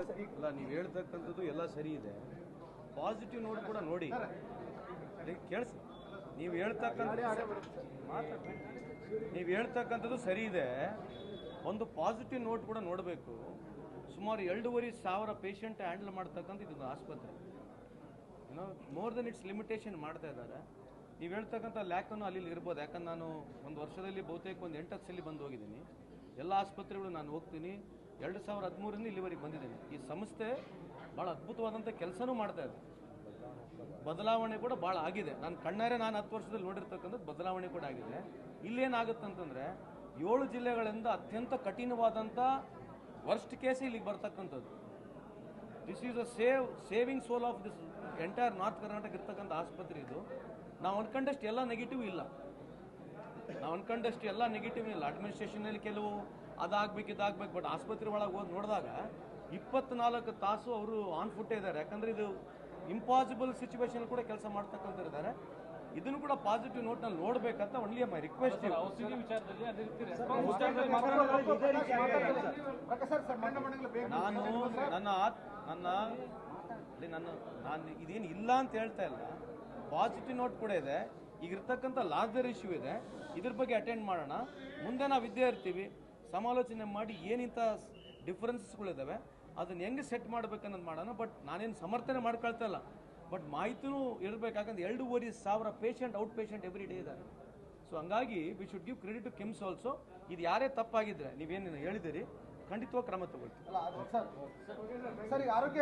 ಅಲ್ಲ ನೀವು ಹೇಳ್ತಕ್ಕಂಥದ್ದು ಎಲ್ಲ ಸರಿ ಇದೆ. ಪಾಸಿಟಿವ್ ನೋಟ್ ಕೂಡ ನೋಡಿ. ಕೇಳಿಸ್. ನೀವು ಹೇಳ್ತಕ್ಕಂಥ ನೀವು ಹೇಳ್ತಕ್ಕಂಥದ್ದು ಸರಿ ಇದೆ. ಒಂದು ಪಾಸಿಟಿವ್ ನೋಟ್ ಕೂಡ ನೋಡಬೇಕು. ಸುಮಾರು ಎರಡೂವರೆ ಸಾವಿರ ಪೇಷಂಟ್ ಹ್ಯಾಂಡಲ್ ಮಾಡ್ತಕ್ಕಂಥ ಇದೊಂದು ಆಸ್ಪತ್ರೆ. ಏನೋ ಮೋರ್ ದೆನ್ ಇಟ್ಸ್ ಲಿಮಿಟೇಷನ್ ಮಾಡ್ತಾ ಇದ್ದಾರೆ. ನೀವು ಹೇಳ್ತಕ್ಕಂಥ ಲ್ಯಾಕನ್ನು ಅಲ್ಲಿ ಇರ್ಬೋದು. ಯಾಕಂದ್ರೆ ನಾನು ಒಂದು ವರ್ಷದಲ್ಲಿ ಬಹುತೇಕ ಒಂದು ಎಂಟತ್ತು ಸಲ ಬಂದು ಹೋಗಿದ್ದೀನಿ. ಎಲ್ಲ ಆಸ್ಪತ್ರೆಗಳು ನಾನು ಹೋಗ್ತೀನಿ. ಎರಡು ಸಾವಿರದ ಹದಿಮೂರಿಂದ ಇಲ್ಲಿವರೆಗೆ ಬಂದಿದ್ದೀನಿ. ಈ ಸಂಸ್ಥೆ ಭಾಳ ಅದ್ಭುತವಾದಂಥ ಕೆಲಸನೂ ಮಾಡ್ತಾ ಇದೆ. ಬದಲಾವಣೆ ಕೂಡ ಭಾಳ ಆಗಿದೆ. ನಾನು ಕಣ್ಣಾರೆ ನಾನು ಹತ್ತು ವರ್ಷದಲ್ಲಿ ನೋಡಿರ್ತಕ್ಕಂಥದ್ದು ಬದಲಾವಣೆ ಕೂಡ ಆಗಿದೆ. ಇಲ್ಲೇನಾಗುತ್ತಂತಂದರೆ ಏಳು ಜಿಲ್ಲೆಗಳಿಂದ ಅತ್ಯಂತ ಕಠಿಣವಾದಂಥ ವರ್ಸ್ಟ್ ಕೇಸ್ ಇಲ್ಲಿಗೆ ಬರ್ತಕ್ಕಂಥದ್ದು. This is a save saving soul of this entire north Karnataka ಇರ್ತಕ್ಕಂಥ ಆಸ್ಪತ್ರೆ ಇದು. ನಾವು ಅನ್ಕೊಂಡಷ್ಟು ಎಲ್ಲ ನೆಗೆಟಿವ್ ಇಲ್ಲ. ನಾವು ಅನ್ಕೊಂಡಷ್ಟು ಎಲ್ಲ ನೆಗೆಟಿವ್ ಇಲ್ಲ ಅಡ್ಮಿನಿಸ್ಟ್ರೇಷನಲ್ಲಿ ಕೆಲವು ಅದಾಗ್ಬೇಕು ಇದಾಗ್ಬೇಕು ಬಟ್ ಆಸ್ಪತ್ರೆ ಒಳಗೆ ಹೋಗಿ ನೋಡಿದಾಗ ಇಪ್ಪತ್ನಾಲ್ಕು ತಾಸು ಅವರು ಆನ್ ಫುಟ್ಟೇ ಇದ್ದಾರೆ ಯಾಕಂದ್ರೆ ಇದು ಇಂಪಾಸಿಬಲ್ ಸಿಚುವೇಶನ್ ಕೂಡ ಕೆಲಸ ಮಾಡ್ತಕ್ಕಂಥದ್ದಾರೆ ಇದನ್ನು ಕೂಡ ಪಾಸಿಟಿವ್ ನೋಟ್ನಲ್ಲಿ ನೋಡ್ಬೇಕಂತ ಒನ್ಲಿ ಮೈ ರಿಕ್ವೆಸ್ಟ್ ನಾನು ನನ್ನ ಆತ್ ನನ್ನ ಅಲ್ಲಿ ನನ್ನ ನಾನು ಇದೇನು ಇಲ್ಲ ಅಂತ ಹೇಳ್ತಾ ಇಲ್ಲ. ಪಾಸಿಟಿವ್ ನೋಟ್ ಕೂಡ ಇದೆ. ಈಗ ಇರ್ತಕ್ಕಂಥ ಲಾರ್ಜರ್ ಇಶ್ಯೂ ಇದೆ. ಇದ್ರ ಬಗ್ಗೆ ಅಟೆಂಡ್ ಮಾಡೋಣ. ಮುಂದೆ ನಾವು ಇದ್ದೇ ಇರ್ತೀವಿ. ಸಮಾಲೋಚನೆ ಮಾಡಿ ಏನಿಂಥ ಡಿಫ್ರೆನ್ಸಸ್ಗಳಿದ್ದಾವೆ ಅದನ್ನು ಹೆಂಗೆ ಸೆಟ್ ಮಾಡ್ಬೇಕನ್ನೋದು ಮಾಡೋಣ. ಬಟ್ ನಾನೇನು ಸಮರ್ಥನೆ ಮಾಡ್ಕೊಳ್ತಾ ಬಟ್ ಮಾಹಿತಿನೂ ಇರಬೇಕಾಗಂದ್ರೆ ಎರಡೂವರೆ ಸಾವಿರ patient out patient every day ಇದ್ದಾರೆ ಸೊ ಹಂಗಾಗಿ we should give credit to KIMS also ಇದು ಯಾರೇ ತಪ್ಪಾಗಿದ್ರೆ, ನೀವೇನು ಹೇಳಿದಿರಿ ಖಂಡಿತವಾಗಿ ಕ್ರಮ ತಗೊಳ್ತೀವಿ. ಆರೋಗ್ಯ ಆರೋಗ್ಯ